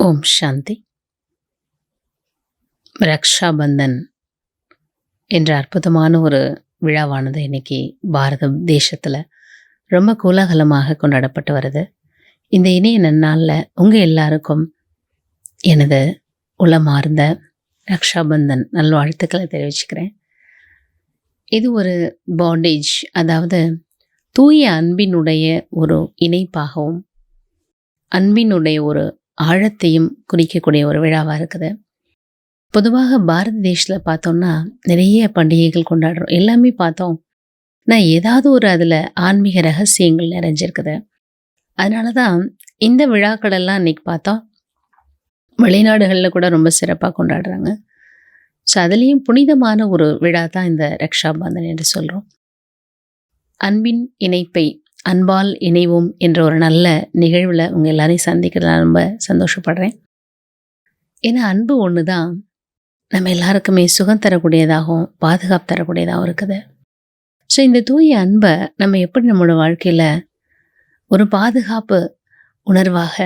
ஓம் சாந்தி. ரக்ஷாபந்தன் என்ற அற்புதமான ஒரு விழாவானது இன்னைக்கு பாரத தேசத்தில் ரொம்ப கோலாகலமாக கொண்டாடப்பட்டு வருது. இந்த இணைய நன்னாளில் உங்கள் எல்லாருக்கும் எனது உளமார்ந்த ரக்ஷாபந்தன் நல்வாழ்த்துக்களை தெரிவிச்சுக்கிறேன். இது ஒரு பாண்டேஜ் அதாவது தூய அன்பினுடைய ஒரு இணைப்பாகவும் அன்பினுடைய ஒரு ஆழத்தையும் குறிக்கக்கூடிய ஒரு விழாவாக இருக்குது. பொதுவாக பாரத தேசத்தில் பார்த்தோம்னா நிறைய பண்டிகைகள் கொண்டாடுறோம். எல்லாமே பார்த்தோம். நான் ஏதாவது ஒரு அதில் ஆன்மீக ரகசியங்கள் நிறைஞ்சிருக்குது. அதனால தான் இந்த விழாக்களெல்லாம் இன்னைக்கு பார்த்தோம் வெளிநாடுகளில் கூட ரொம்ப சிறப்பாக கொண்டாடுறாங்க. ஸோ அதுலேயும் புனிதமான ஒரு விழா தான் இந்த ரக்ஷாபந்தன் என்று சொல்கிறோம் அன்பின் இணைப்பை அன்பால் இணைவோம் என்ற ஒரு நல்ல நிகழ்வில் உங்கள் எல்லாரையும் சந்திக்கிறதுல ரொம்ப சந்தோஷப்படுறேன். ஏன்னா அன்பு ஒன்று தான் நம்ம எல்லாருக்குமே சுகம் தரக்கூடியதாகவும் பாதுகாப்பு தரக்கூடியதாகவும் இருக்குது. ஸோ இந்த தூய அன்பை நம்ம எப்படி நம்மளோட வாழ்க்கையில் ஒரு பாதுகாப்பு உணர்வாக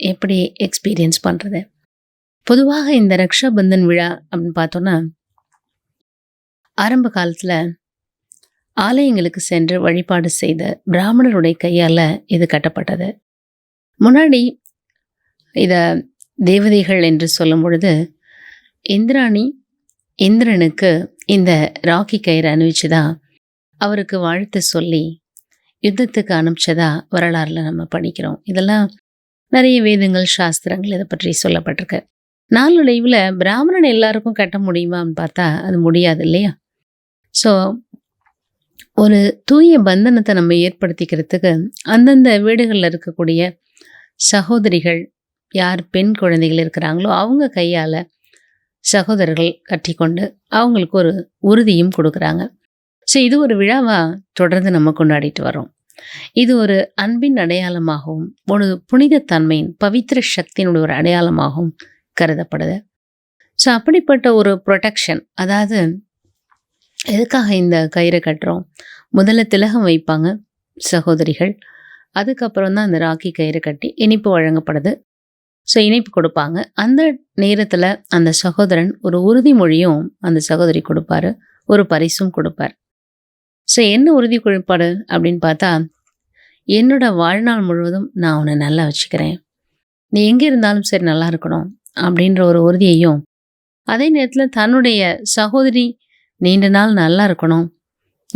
எப்படி எக்ஸ்பீரியன்ஸ் பண்ணுறது பொதுவாக இந்த ரக்ஷாபந்தன் விழா அப்படின்னு பார்த்தோன்னா ஆரம்ப காலத்தில் ஆலயங்களுக்கு சென்று வழிபாடு செய்த பிராமணருடைய கையால் இது கட்டப்பட்டது. முன்னாடி இதை தேவதைகள் என்று சொல்லும் பொழுது இந்திராணி இந்திரனுக்கு இந்த ராக்கி கயிறு அணிவிச்சதா? அவருக்கு வாழ்த்து சொல்லி யுத்தத்துக்கு அனுப்பிச்சதா? வரலாறுல நம்ம படிக்கிறோம். இதெல்லாம் நிறைய வேதங்கள் சாஸ்திரங்கள் இதை பற்றி சொல்லப்பட்டிருக்கு. நாளடைவில் பிராமணன் எல்லாருக்கும் கட்ட முடியுமான்னு பார்த்தா அது முடியாது இல்லையா? ஸோ ஒரு தூய பந்தனத்தை நம்ம ஏற்படுத்திக்கிறதுக்கு அந்தந்த வீடுகளில் இருக்கக்கூடிய சகோதரிகள் யார் பெண் குழந்தைகள் இருக்கிறாங்களோ அவங்க கையால் சகோதரர்கள் கட்டிக்கொண்டு அவங்களுக்கு ஒரு உறுதியும் கொடுக்குறாங்க. ஸோ இது ஒரு விழாவாக தொடர்ந்து நம்ம கொண்டாடிட்டு வரோம் இது ஒரு அன்பின் அடையாளமாகவும் ஒரு புனிதத்தன்மையின் பவித்திர சக்தியினுடைய ஒரு அடையாளமாகவும் கருதப்படுது. ஸோ அப்படிப்பட்ட ஒரு ப்ரொடெக்ஷன் அதாவது எதுக்காக இந்த கயிறை கட்டுறோம்? முதல்ல திலகம் வைப்பாங்க சகோதரிகள். அதுக்கப்புறம் தான் அந்த ராக்கி கயிறு கட்டி இனிப்பு வழங்கப்படுது. ஸோ இனிப்பு கொடுப்பாங்க. அந்த நேரத்தில் அந்த சகோதரன் ஒரு உறுதிமொழியும் அந்த சகோதரி கொடுப்பாரு. ஒரு பரிசும் கொடுப்பார். ஸோ என்ன உறுதி கொடுப்பாரு அப்படின்னு பார்த்தா என்னோட வாழ்நாள் முழுவதும் நான் உன்னை நல்லா வச்சுக்கிறேன். நீ எங்கே இருந்தாலும் சரி நல்லா இருக்கணும் அப்படின்ற ஒரு உறுதியையும் அதே நேரத்தில் தன்னுடைய சகோதரி நீண்ட நாள் நல்லா இருக்கணும்.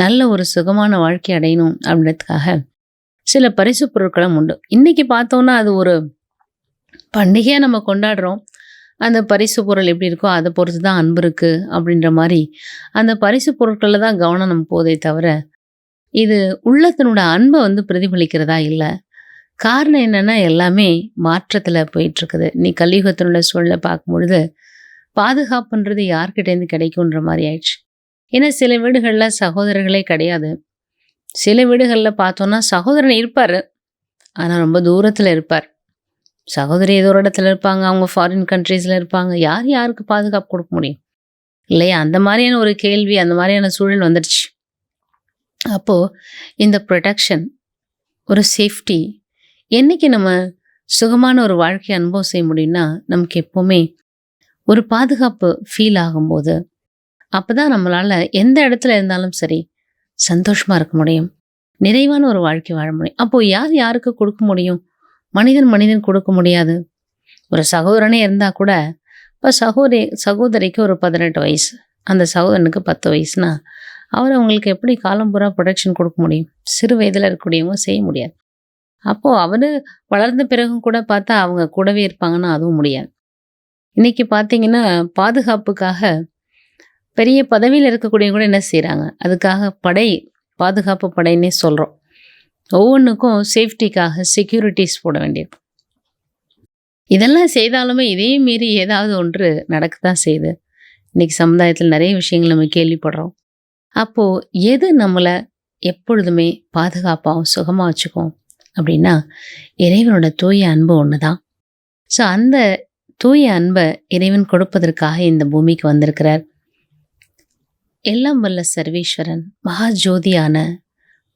நல்ல ஒரு சுகமான வாழ்க்கை அடையணும் அப்படின்றதுக்காக சில பரிசு பொருட்களும் உண்டு. இன்றைக்கி பார்த்தோன்னா அது ஒரு பண்டிகையாக நம்ம கொண்டாடுறோம். அந்த பரிசு பொருள் எப்படி இருக்கோ அதை பொறுத்து தான் அன்பு இருக்குது அப்படின்ற மாதிரி அந்த பரிசு பொருட்களில் தான் கவனம் நம்ம போதே தவிர இது உள்ளத்தினோட அன்பை வந்து பிரதிபலிக்கிறதா இல்லை. காரணம் என்னென்னா எல்லாமே மாற்றத்தில் போயிட்டுருக்குது. நீ கலியுகத்தினோட சூழலை பார்க்கும் பொழுது பாதுகாப்புன்றது யார்கிட்டேருந்து கிடைக்குன்ற மாதிரி ஆயிடுச்சு. ஏன்னா சில வீடுகளில் சகோதரர்களே கிடையாது. சில வீடுகளில் பார்த்தோன்னா சகோதரன் இருப்பார். ஆனால் ரொம்ப தூரத்தில் இருப்பார். சகோதரி ஏதோ ஒரு இடத்துல இருப்பாங்க அவங்க ஃபாரின் கண்ட்ரீஸில் இருப்பாங்க. யார் யாருக்கு பாதுகாப்பு கொடுக்க முடியும்? இல்லையா? அந்த மாதிரியான ஒரு கேள்வி அந்த மாதிரியான சூழல் வந்துடுச்சு. அப்போது இந்த ப்ரொடெக்ஷன் ஒரு சேஃப்டி என்னைக்கு நம்ம சுகமான ஒரு வாழ்க்கையை அனுபவம் செய்ய முடியும்னா நமக்கு எப்போவுமே ஒரு பாதுகாப்பு ஃபீல் ஆகும்போது அப்போ தான் நம்மளால் எந்த இடத்துல இருந்தாலும் சரி சந்தோஷமாக இருக்க முடியும். நிறைவான ஒரு வாழ்க்கை வாழ முடியும். அப்போது யார் யாருக்கு கொடுக்க முடியும்? மனிதன் மனிதன் கொடுக்க முடியாது. ஒரு சகோதரனே இருந்தால் கூட இப்போ சகோதரி சகோதரிக்கு ஒரு பதினெட்டு வயசு. அந்த சகோதரனுக்கு பத்து வயசுனா அவர் அவங்களுக்கு எப்படி காலம் பூரா ப்ரொடெக்ஷன் கொடுக்க முடியும்? சிறு வயதில் இருக்கக்கூடியவங்க செய்ய முடியாது. அப்போது அவர் வளர்ந்த பிறகும் கூட பார்த்தா அவங்க கூடவே இருப்பாங்கன்னா அதுவும் முடியாது. இன்னைக்கு பார்த்தீங்கன்னா பாதுகாப்புக்காக பெரிய பதவியில் இருக்கக்கூடியவங்க கூட என்ன செய்கிறாங்க அதுக்காக படை பாதுகாப்பு படைன்னே சொல்கிறோம் ஒவ்வொன்றுக்கும் சேஃப்டிக்காக செக்யூரிட்டிஸ் போட வேண்டியது. இதெல்லாம் செய்தாலுமே இதே மீறி ஏதாவது ஒன்று நடக்கத்தான் செய்யுது. இன்றைக்கி சமுதாயத்தில் நிறைய விஷயங்கள் நம்ம கேள்விப்படுறோம். அப்போது எது நம்மளை எப்பொழுதுமே பாதுகாப்பாகவும் சுகமாக வச்சுக்கும் அப்படின்னா இறைவனோட தூய அன்பு ஒன்று தான் ஸோ அந்த தூய அன்பை இறைவன் கொடுப்பதற்காக இந்த பூமிக்கு வந்திருக்கிறார். எல்லாம் வல்ல சர்வேஸ்வரன் மகா ஜோதியான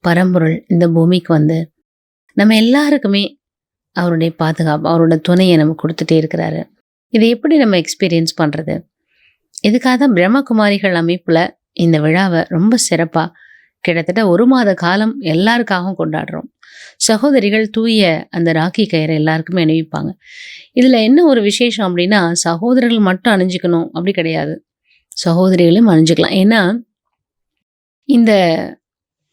பரம்பொருள் இந்த பூமிக்கு வந்து நம்ம எல்லாருக்குமே அவருடைய பாதுகாப்பு அவரோட துணையை நம்ம கொடுத்துட்டே இருக்கிறாரு. இதை எப்படி நம்ம எக்ஸ்பீரியன்ஸ் பண்ணுறது இதுக்காக தான் பிரம்மகுமாரிகள் அமைப்பில் இந்த விழாவை ரொம்ப சிறப்பாக கிட்டத்தட்ட ஒரு மாத காலம் எல்லாருக்காகவும் கொண்டாடுறோம். சகோதரிகள் தூய அந்த ராக்கி கயிறை எல்லாருக்குமே அணிவிப்பாங்க. இதில் என்ன ஒரு விசேஷம் அப்படின்னா சகோதரர்கள் மட்டும் அணிஞ்சிக்கணும் அப்படி கிடையாது. சகோதரிகளும் அணிஞ்சுக்கலாம் ஏன்னா இந்த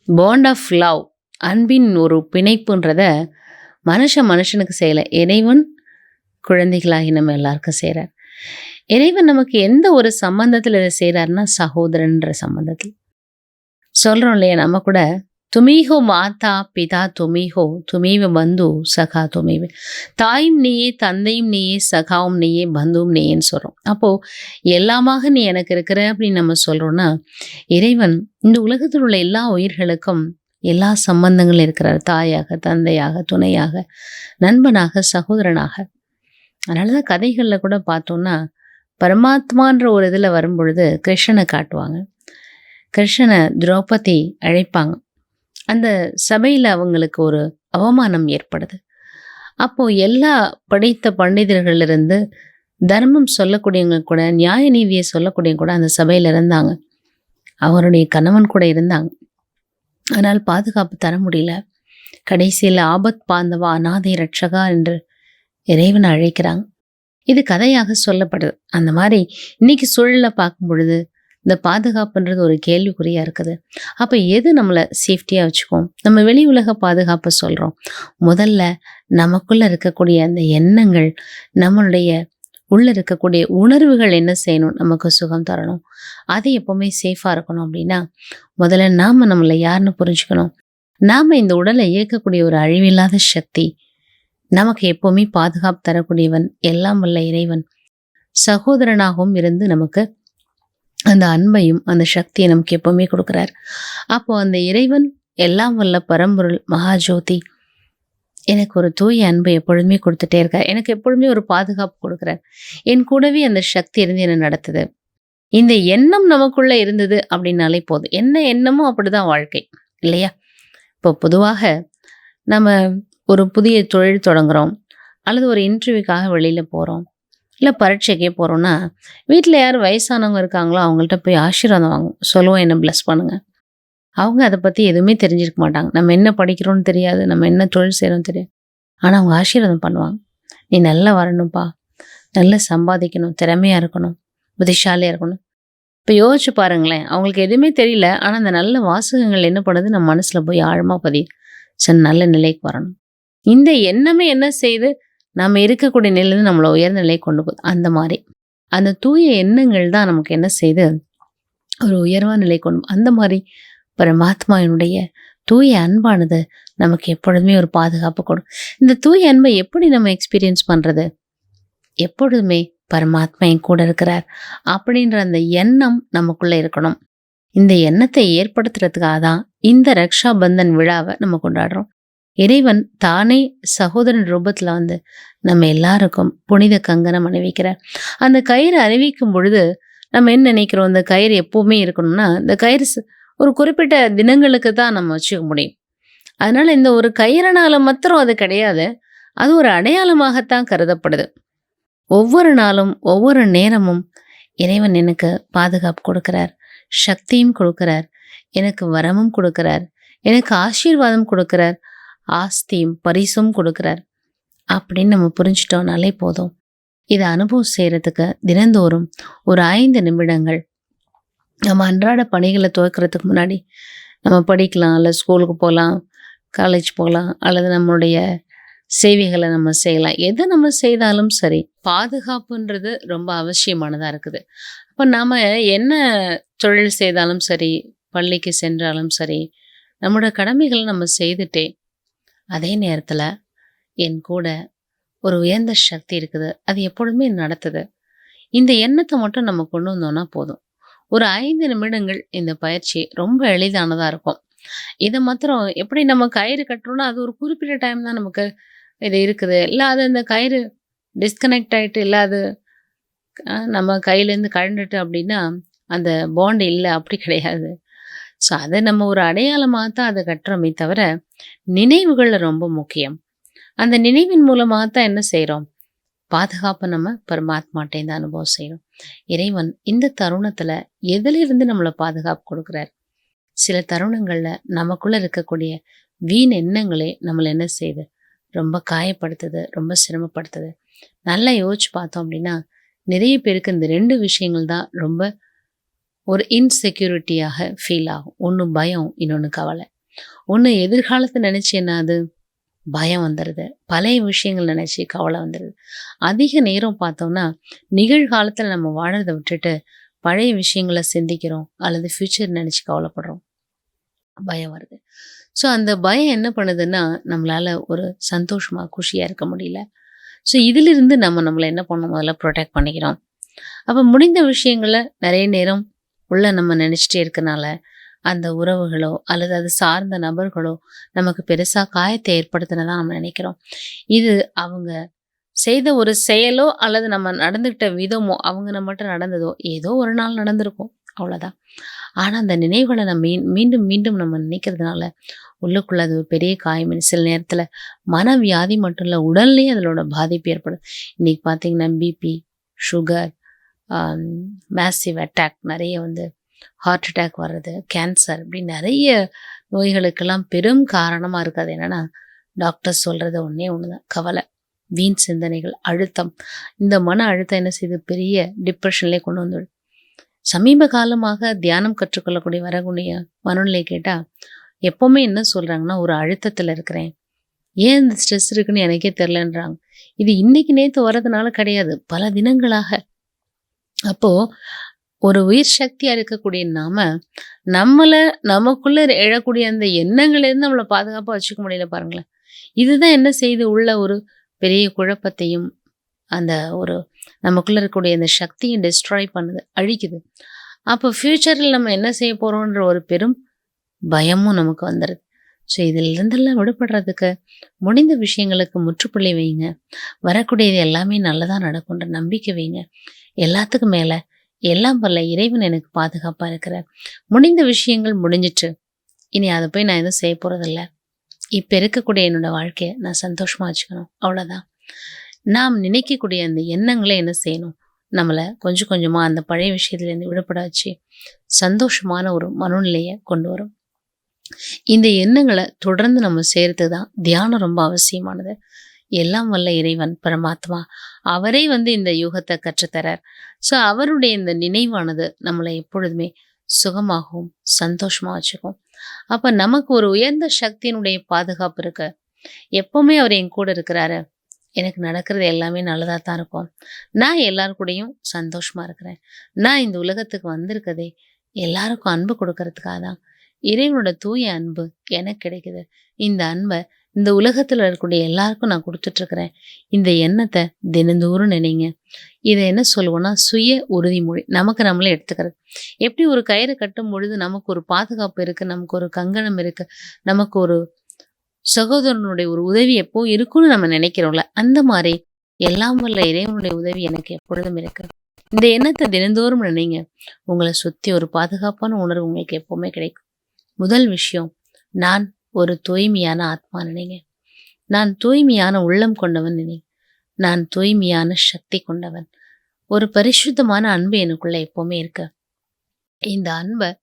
பாண்ட் ஆஃப் லவ் அன்பின் ஒரு பிணைப்புன்றத மனுஷன் மனுஷனுக்கு செய்யலை. இறைவன் குழந்தைகளாகி நம்ம எல்லாருக்கும் செய்கிறார் இறைவன் நமக்கு எந்த ஒரு சம்பந்தத்தில் இதை செய்கிறாருன்னா சகோதரன்ற சம்பந்தத்தில். சொல்கிறோம் இல்லையா நம்ம கூட துமீகோ மாதா பிதா துமீகோ துமீவ பந்து சகா துமீவ. தாயும் நீயே தந்தையும் நீயே சகாவும் நீயே பந்துவும் நீயேன்னு சொல்கிறோம் அப்போது எல்லாமாக நீ எனக்கு இருக்கிற அப்படின்னு நம்ம சொல்கிறோன்னா இறைவன் இந்த உலகத்தில் உள்ள எல்லா உயிர்களுக்கும் எல்லா சம்பந்தங்களும் இருக்கிறார். தாயாக தந்தையாக துணையாக நண்பனாக சகோதரனாக. அதனால தான் கதைகளில் கூட பார்த்தோன்னா பரமாத்மான்ற ஒரு இதில் வரும்பொழுது கிருஷ்ணனை காட்டுவாங்க. கிருஷ்ணனை திரௌபதி அழைப்பாங்க. அந்த சபையில் அவங்களுக்கு ஒரு அவமானம் ஏற்படுது. அப்போது எல்லா படித்த பண்டிதர்களிலிருந்து தர்மம் சொல்லக்கூடியவங்க கூட நியாய நீதியை சொல்லக்கூடியவங்க கூட அந்த சபையில் இருந்தாங்க. அவருடைய கணவன் கூட இருந்தாங்க. ஆனால் பாதுகாப்பு தர முடியல. கடைசியில் ஆபத் பாந்தவா அநாதை ரட்சகா என்று இறைவனை அழைக்கிறாங்க. இது கதையாக சொல்லப்படுது. அந்த மாதிரி இன்னைக்கு சூழலை பார்க்கும் பொழுது இந்த பாதுகாப்புன்றது ஒரு கேள்விக்குறியா இருக்குது. அப்போ எது நம்மளை சேஃப்டியாக வச்சுக்கோம்? நம்ம வெளி உலக பாதுகாப்பை சொல்கிறோம் முதல்ல நமக்குள்ள இருக்கக்கூடிய அந்த எண்ணங்கள் நம்மளுடைய உள்ள இருக்கக்கூடிய உணர்வுகள் என்ன செய்யணும்? நமக்கு சுகம் தரணும். அது எப்பவுமே சேஃபாக இருக்கணும் அப்படின்னா முதல்ல நாம நம்மளை யாருன்னு புரிஞ்சுக்கணும். நாம இந்த உடலை இயக்கக்கூடிய ஒரு அழிவில்லாத சக்தி நமக்கு எப்போவுமே பாதுகாப்பு தரக்கூடியவன் எல்லாம் வல்ல இறைவன் சகோதரனாகவும் இருந்து நமக்கு அந்த அன்பையும் அந்த சக்தியை நமக்கு எப்பவுமே கொடுக்குறார். அப்போ அந்த இறைவன் எல்லாம் வல்ல பரம்பொருள் மகாஜோதி எனக்கு ஒரு தூய அன்பை எப்பொழுதுமே கொடுத்துட்டே இருக்கார். எனக்கு எப்பொழுதுமே ஒரு பாதுகாப்பு கொடுக்குறார். என் கூடவே அந்த சக்தி இருந்து என்னை நடத்துது. இந்த எண்ணம் நமக்குள்ள இருந்தது அப்படின்னாலே போதும். என்ன எண்ணமோ அப்படிதான் வாழ்க்கை இல்லையா? இப்போ பொதுவாக நம்ம ஒரு புதிய தொழில் தொடங்குறோம் அல்லது ஒரு இன்டர்வியூக்காக வெளியில் போகிறோம் இல்லை பரீட்சைக்கே போகிறோன்னா வீட்டில் யார் வயசானவங்க இருக்காங்களோ அவங்கள்ட்ட போய் ஆசீர்வாதம் வாங்கும். சொல்லுவோம் என்னை ப்ளஸ் பண்ணுங்க. அவங்க அதை பற்றி எதுவுமே தெரிஞ்சிருக்க மாட்டாங்க. நம்ம என்ன படிக்கிறோம்னு தெரியாது நம்ம என்ன தொழில் செய்கிறோம் தெரியாது. ஆனால் அவங்க ஆசீர்வாதம் பண்ணுவாங்க. நீ நல்லா வரணும்ப்பா நல்லா சம்பாதிக்கணும். திறமையாக இருக்கணும். புத்திசாலியாக இருக்கணும். இப்போ யோசிச்சு பாருங்களேன். அவங்களுக்கு எதுவுமே தெரியல. ஆனால் அந்த நல்ல வாசகங்கள் என்ன பண்ணுது? நம்ம மனசில் போய் ஆழமாக பதி சரி நல்ல நிலைக்கு வரணும். இந்த எண்ணமே என்ன செய்யுது நம்ம இருக்கக்கூடிய நிலையிலிருந்து நம்மளை உயர்ந்த நிலையை கொண்டு போகுது அந்த மாதிரி. அந்த தூய எண்ணங்கள் தான் நமக்கு என்ன செய்து? ஒரு உயர்வான நிலை கொண்டு அந்த மாதிரி பரமாத்மாவினுடைய தூய அன்பானது நமக்கு எப்பொழுதுமே ஒரு பாதுகாப்பு கொடுக்கும் இந்த தூய அன்பை எப்படி நம்ம எக்ஸ்பீரியன்ஸ் பண்ணுறது எப்பொழுதுமே பரமாத்மா என் கூட இருக்கிறார் அப்படின்ற அந்த எண்ணம் நமக்குள்ளே இருக்கணும். இந்த எண்ணத்தை ஏற்படுத்துறதுக்காக தான் இந்த ரக்ஷா பந்தன் விழாவை நம்ம கொண்டாடுறோம். இறைவன் தானே சகோதரன் ரூபத்தில் வந்து நம்ம எல்லாருக்கும் புனித கங்கணம் அணிவிக்கிறார். அந்த கயிறு அறிவிக்கும் பொழுது நம்ம என்ன நினைக்கிறோம்? இந்த கயிறு எப்போவுமே இருக்கணும்னா இந்த கயிறு ஒரு குறிப்பிட்ட தினங்களுக்கு தான் நம்ம வச்சுக்க முடியும். அதனால் இந்த ஒரு கயிறுனால மாத்திரம் அது கிடையாது. அது ஒரு அடையாளமாகத்தான் கருதப்படுது. ஒவ்வொரு நாளும் ஒவ்வொரு நேரமும் இறைவன் எனக்கு பாதுகாப்பு கொடுக்கிறார் சக்தியும் கொடுக்கிறார் எனக்கு வரமும் கொடுக்கிறார் எனக்கு ஆசீர்வாதம் கொடுக்கிறார். ஆஸ்தியும் பரிசும் கொடுக்குறார். அப்படின்னு நம்ம புரிஞ்சிட்டோம்னாலே போதும். இதை அனுபவம் செய்கிறதுக்கு தினந்தோறும் ஒரு ஐந்து நிமிடங்கள். நம்ம அன்றாட பணிகளை துவக்கிறதுக்கு முன்னாடி நம்ம படிக்கலாம் இல்லை ஸ்கூலுக்கு போகலாம் காலேஜ் போகலாம் அல்லது நம்மளுடைய சேவைகளை நம்ம செய்யலாம். எதை நம்ம செய்தாலும் சரி பாதுகாப்புன்றது ரொம்ப அவசியமானதாக இருக்குது. அப்போ நாம் என்ன தொழில் செய்தாலும் சரி பள்ளிக்கு சென்றாலும் சரி நம்மளோட கடமைகளை நம்ம செய்துட்டே அதே நேரத்தில் என் கூட ஒரு உயர்ந்த சக்தி இருக்குது. அது எப்பொழுதுமே நடத்துது. இந்த எண்ணத்தை மட்டும் நம்ம கொண்டு வந்தோம்னா போதும். ஒரு ஐந்து நிமிடங்கள் இந்த பயிற்சி ரொம்ப எளிதானதாக இருக்கும். இதை மாத்திரம் எப்படி நம்ம கயிறு கட்டுறோம்னா அது ஒரு குறிப்பிட்ட டைம் தான் நமக்கு இது இருக்குது. இல்லை அது இந்த கயிறு டிஸ்கனெக்ட் ஆகிட்டு இல்லை அது நம்ம கையிலேருந்து கழண்டுட்டு அப்படின்னா அந்த பாண்ட் இல்லை. அப்படி கிடையாது. ஸோ அதை நம்ம ஒரு அடையாளமாக தான் அதை கட்டுறோமே தவிர நினைவுகள் ரொம்ப முக்கியம். அந்த நினைவின் மூலமாக தான் என்ன செய்கிறோம் பாதுகாப்பை நம்ம பரமாத்மாட்டேந்து அனுபவம் செய்கிறோம் இறைவன் இந்த தருணத்தில் எதிலிருந்து நம்மளை பாதுகாப்பு கொடுக்குறார்? சில தருணங்களில் நமக்குள்ளே இருக்கக்கூடிய வீண் எண்ணங்களே நம்மளை என்ன செய்யுது ரொம்ப காயப்படுத்துது ரொம்ப சிரமப்படுத்துது. நல்லா யோசிச்சு பார்த்தோம் அப்படின்னா நிறைய பேருக்கு இந்த ரெண்டு விஷயங்கள் தான் ரொம்ப ஒரு இன்செக்யூரிட்டியாக ஃபீல் ஆகும். ஒன்று பயம் இன்னொன்று கவலை. ஒன்று எதிர்காலத்தை நினச்சி என்னது பயம் வந்துடுது பழைய விஷயங்கள் நினச்சி கவலை வந்துடுது அதிக நேரம் பார்த்தோம்னா நிகழ்காலத்தில் நம்ம வாழறதை விட்டுட்டு பழைய விஷயங்களை சிந்திக்கிறோம் அல்லது ஃப்யூச்சர் நினச்சி கவலைப்படுறோம். பயம் வருது. ஸோ அந்த பயம் என்ன பண்ணுதுன்னா நம்மளால் ஒரு சந்தோஷமாக குஷியாக இருக்க முடியல. ஸோ இதிலிருந்து நம்ம நம்மளை என்ன பண்ணணும்? முதல்ல ப்ரொடெக்ட் பண்ணிக்கிறோம். அப்போ முடிந்த விஷயங்களை நிறைய நேரம் உள்ள நம்ம நினச்சிட்டே இருக்கனால அந்த உறவுகளோ அல்லது அது சார்ந்த நபர்களோ நமக்கு பெருசாக காயத்தை ஏற்படுத்தினதான் நம்ம நினைக்கிறோம். இது அவங்க செய்த ஒரு செயலோ அல்லது நம்ம நடந்துக்கிட்ட விதமோ அவங்க நம்மகிட்ட நடந்ததோ ஏதோ ஒரு நாள் நடந்திருக்கும். அவ்வளோதான் ஆனால் அந்த நினைவுகளை நம்ம மீ மீண்டும் மீண்டும் நம்ம நினைக்கிறதுனால உள்ளுக்குள்ள அது ஒரு பெரிய காயம். சில நேரத்தில் மனவியாதி மட்டும் இல்லை உடல்லையும் அதனோட பாதிப்பு ஏற்படும். இன்னைக்கு பார்த்தீங்கன்னா பிபி சுகர் மேசிவ் அட்டாக் நிறைய வந்து ஹார்ட் அட்டாக் வர்றது கேன்சர் இப்படி நிறைய நோய்களுக்கெல்லாம் பெரும் காரணமாக இருக்காது. என்னென்னா டாக்டர் சொல்கிறது ஒன்றே ஒன்று தான் கவலை வீண் சிந்தனைகள் அழுத்தம். இந்த மன அழுத்தம் என்ன செய்யுது? பெரிய டிப்ரெஷன்லேயே கொண்டு வந்துடும். சமீப காலமாக தியானம் கற்றுக்கொள்ளக்கூடிய வரக்கூடிய மனநிலை கேட்டால் எப்போவுமே என்ன சொல்கிறாங்கன்னா ஒரு அழுத்தத்தில் இருக்கிறேன். ஏன் இந்த ஸ்ட்ரெஸ் இருக்குன்னு எனக்கே தெரிலன்றாங்க இது இன்னைக்கு நேற்று வர்றதுனால கிடையாது. பல தினங்களாக அப்போது ஒரு உயிர் சக்தியாக இருக்கக்கூடிய நாம நம்மளை நமக்குள்ளே எழக்கூடிய அந்த எண்ணங்கள்லேருந்து நம்மளை பாதுகாப்பாக வச்சுக்க முடியல பாருங்களேன். இதுதான் என்ன செய்து உள்ள ஒரு பெரிய குழப்பத்தையும் அந்த ஒரு நமக்குள்ளே இருக்கக்கூடிய அந்த சக்தியை டிஸ்ட்ராய் பண்ணுது அழிக்குது. அப்போ ஃப்யூச்சரில் நம்ம என்ன செய்ய போகிறோன்ற ஒரு பெரும் பயமும் நமக்கு வந்துடுது ஸோ இதிலிருந்தெல்லாம் விடுபடுறதுக்கு முடிந்த விஷயங்களுக்கு முற்றுப்புள்ளி வைங்க. வரக்கூடியது எல்லாமே நல்லதாக நடக்கும்ன்ற நம்பிக்கை வைங்க. எல்லாத்துக்கும் மேலே எல்லாம் வரல இறைவன் எனக்கு பாதுகாப்பாக இருக்கிறார். முடிந்த விஷயங்கள் முடிஞ்சிட்டு இனி அதை போய் நான் எதுவும் செய்ய போகிறதில்ல இப்போ இருக்கக்கூடிய என்னோட வாழ்க்கையை நான் சந்தோஷமாக வச்சுக்கணும். அவ்வளோதான் நாம் நினைக்கக்கூடிய அந்த எண்ணங்களை என்ன செய்யணும்? நம்மளை கொஞ்சம் கொஞ்சமாக அந்த பழைய விஷயத்துலேருந்து விடுபட வச்சு சந்தோஷமான ஒரு மனநிலையை கொண்டு வரும். இந்த எண்ணங்களை தொடர்ந்து நம்ம சேர்த்து தான் தியானம் ரொம்ப அவசியமானது. எல்லாம் வல்ல இறைவன் பரமாத்மா. அவரே வந்து இந்த யுகத்தை கற்றுத்தரார். ஸோ அவருடைய இந்த நினைவானது நம்மளை எப்பொழுதுமே சுகமாகவும் சந்தோஷமாக வச்சுக்கும். அப்போ நமக்கு ஒரு உயர்ந்த சக்தியினுடைய பாதுகாப்பு இருக்கு. எப்போவுமே அவர் என் கூட இருக்கிறாரு. எனக்கு நடக்கிறது எல்லாமே நல்லதாக தான் இருக்கும். நான் எல்லாரு கூடயும் சந்தோஷமாக இருக்கிறேன். நான் இந்த உலகத்துக்கு வந்திருக்கதே எல்லாருக்கும் அன்பு கொடுக்கறதுக்காக தான் இறைவனோட தூய அன்பு எனக்கு கிடைக்குது. இந்த அன்பை இந்த உலகத்தில் இருக்கக்கூடிய எல்லாருக்கும் நான் கொடுத்துட்ருக்குறேன். இந்த எண்ணத்தை தினந்தோறும் நினைங்க. இதை என்ன சொல்லுவோம்னா சுய உறுதிமொழி. நமக்கு நம்மளே எடுத்துக்கிறது. எப்படி ஒரு கயிறு கட்டும் பொழுது நமக்கு ஒரு பாதுகாப்பு இருக்குது நமக்கு ஒரு கங்கணம் இருக்குது நமக்கு ஒரு சகோதரனுடைய ஒரு உதவி எப்போ இருக்கும்னு நம்ம நினைக்கிறோம்ல அந்த மாதிரி எல்லாம் வல்ல இறைவனுடைய உதவி எனக்கு எப்பொழுதும் இருக்கு. இந்த எண்ணத்தை தினந்தோறும் நினைங்க. உங்களை சுற்றி ஒரு பாதுகாப்பான உணர்வு உங்களுக்கு எப்போவுமே கிடைக்கும். முதல் விஷயம் நான் ஒரு தூய்மையான ஆத்மா நினைங்க. நான் தூய்மையான உள்ளம் கொண்டவன் நினைங்க நான் தூய்மையான சக்தி கொண்டவன். ஒரு பரிசுத்தமான அன்பு எனக்குள்ள எப்பவுமே இருக்கு. இந்த அன்பை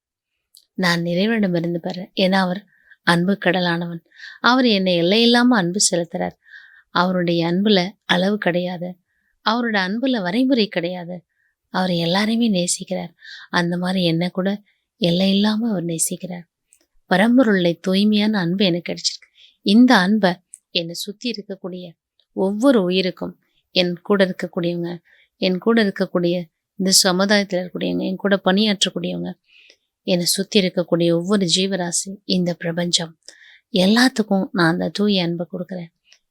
நான் நிறைவனிடமிருந்து பெறேன் ஏன்னா அவர் அன்பு கடலானவன். அவர் என்னை எல்லையில்லாமல் அன்பு செலுத்துறார். அவருடைய அன்புல அளவு கிடையாது. அவரோட அன்புல வரைமுறை கிடையாது. அவர் எல்லாரையுமே நேசிக்கிறார். அந்த மாதிரி என்ன கூட எல்லை இல்லாமல் அவர் நேசிக்கிறார். பரம்பொருளை தூய்மையான அன்பு எனக்கு கிடைச்சிருக்கு. இந்த அன்பை என்னை சுற்றி இருக்கக்கூடிய ஒவ்வொரு உயிருக்கும் என் கூட இருக்கக்கூடியவங்க என் கூட இருக்கக்கூடிய இந்த சமுதாயத்தில் இருக்கக்கூடியவங்க என் கூட பணியாற்றக்கூடியவங்க என்னை சுற்றி இருக்கக்கூடிய ஒவ்வொரு ஜீவராசி இந்த பிரபஞ்சம். எல்லாத்துக்கும் நான் அந்த தூய அன்பை கொடுக்குறேன்.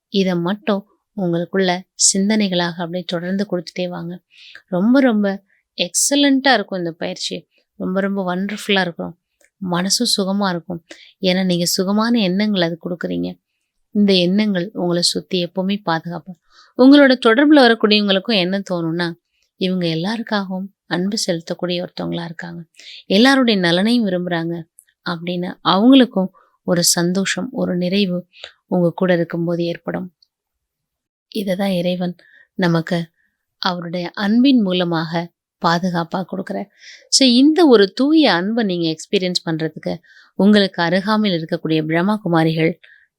இதை மட்டும் உங்களுக்குள்ள சிந்தனைகளாக அப்படியே தொடர்ந்து கொடுத்துட்டே வாங்க. ரொம்ப ரொம்ப எக்ஸலண்ட்டாக இருக்கும் இந்த பயிற்சி. ரொம்ப ரொம்ப ஒண்டர்ஃபுல்லாக இருக்கும். மனசும் சுகமாக இருக்கும். ஏன்னா நீங்கள் சுகமான எண்ணங்கள் அது கொடுக்குறீங்க. இந்த எண்ணங்கள் உங்களை சுற்றி எப்போவுமே பாதுகாப்பு உங்களோட தொடர்பில் வரக்கூடியவங்களுக்கும் என்ன தோணும்னா இவங்க எல்லாருக்காகவும் அன்பு செலுத்தக்கூடிய ஒருத்தவங்களா இருக்காங்க. எல்லாருடைய நலனையும் விரும்புகிறாங்க அப்படின்னு அவங்களுக்கும் ஒரு சந்தோஷம் ஒரு நிறைவு உங்கள் கூட இருக்கும்போது ஏற்படும். இதை தான் இறைவன் நமக்கு அவருடைய அன்பின் மூலமாக பாதுகாப்பாக கொடுக்குறேன் ஸோ இந்த ஒரு தூய அன்பை நீங்கள் எக்ஸ்பீரியன்ஸ் பண்ணுறதுக்கு உங்களுக்கு அருகாமையில் இருக்கக்கூடிய பிரம்மகுமாரிகள்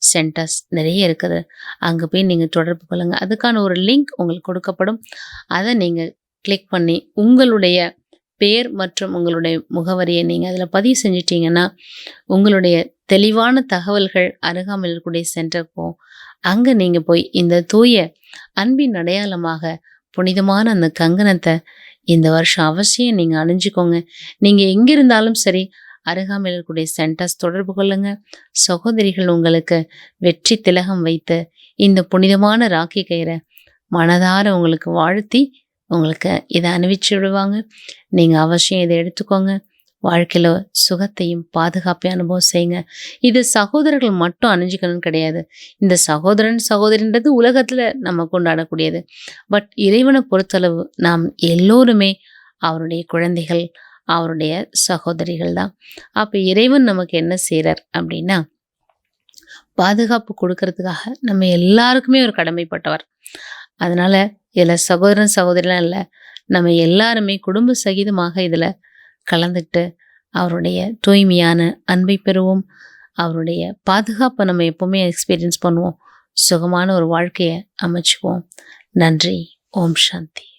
சென்டர்ஸ் நிறைய இருக்குது. அங்கே போய் நீங்கள் தொடர்பு கொள்ளுங்கள் அதுக்கான ஒரு லிங்க் உங்களுக்கு கொடுக்கப்படும். அதை நீங்கள் கிளிக் பண்ணி உங்களுடைய பேர் மற்றும் உங்களுடைய முகவரியை நீங்கள் அதில் பதிவு செஞ்சிட்டிங்கன்னா உங்களுடைய தெளிவான தகவல்கள் அருகாமையில் இருக்கக்கூடிய சென்டர் போகும் அங்கே நீங்கள் போய் இந்த தூய அன்பின் அடையாளமாக புனிதமான அந்த கங்கணத்தை இந்த வருஷம் அவசியம் நீங்கள் அணிஞ்சுக்கோங்க. நீங்கள் எங்கே இருந்தாலும் சரி அருகாமையில் இருக்கக்கூடிய சென்டர்ஸ் தொடர்பு கொள்ளுங்க. சகோதரிகள் உங்களுக்கு வெற்றி திலகம் வைத்து இந்த புனிதமான ராக்கி கயிறை மனதார உங்களுக்கு வாழ்த்தி உங்களுக்கு இதை அனுபவிச்சு விடுவாங்க. நீங்கள் அவசியம் இதை எடுத்துக்கோங்க. வாழ்க்கையில் சுகத்தையும் பாதுகாப்பையும் அனுபவம் செய்யுங்க. இது சகோதரர்கள் மட்டும் அணிஞ்சுக்கணும்னு கிடையாது. இந்த சகோதரன் சகோதரின்றது உலகத்தில் நம்ம கொண்டாடக்கூடியது. பட் இறைவனை பொறுத்தளவு நாம் எல்லோருமே அவருடைய குழந்தைகள் அவருடைய சகோதரிகள் தான். அப்போ இறைவன் நமக்கு என்ன செய்கிறார் அப்படின்னா பாதுகாப்பு கொடுக்கறதுக்காக நம்ம எல்லாருக்குமே ஒரு கடமைப்பட்டவர். அதனால் இதில் சகோதரன் சகோதரிலாம் இல்லை. நம்ம எல்லாருமே குடும்ப சகிதமாக இதில் கலந்துக்கிட்டு அவருடைய தூய்மையான அன்பை பெறுவோம். அவருடைய பாதுகாப்பை நம்ம எப்போவுமே எக்ஸ்பீரியன்ஸ் பண்ணுவோம். சுகமான ஒரு வாழ்க்கையை அமைச்சுக்குவோம். நன்றி. ஓம் சாந்தி.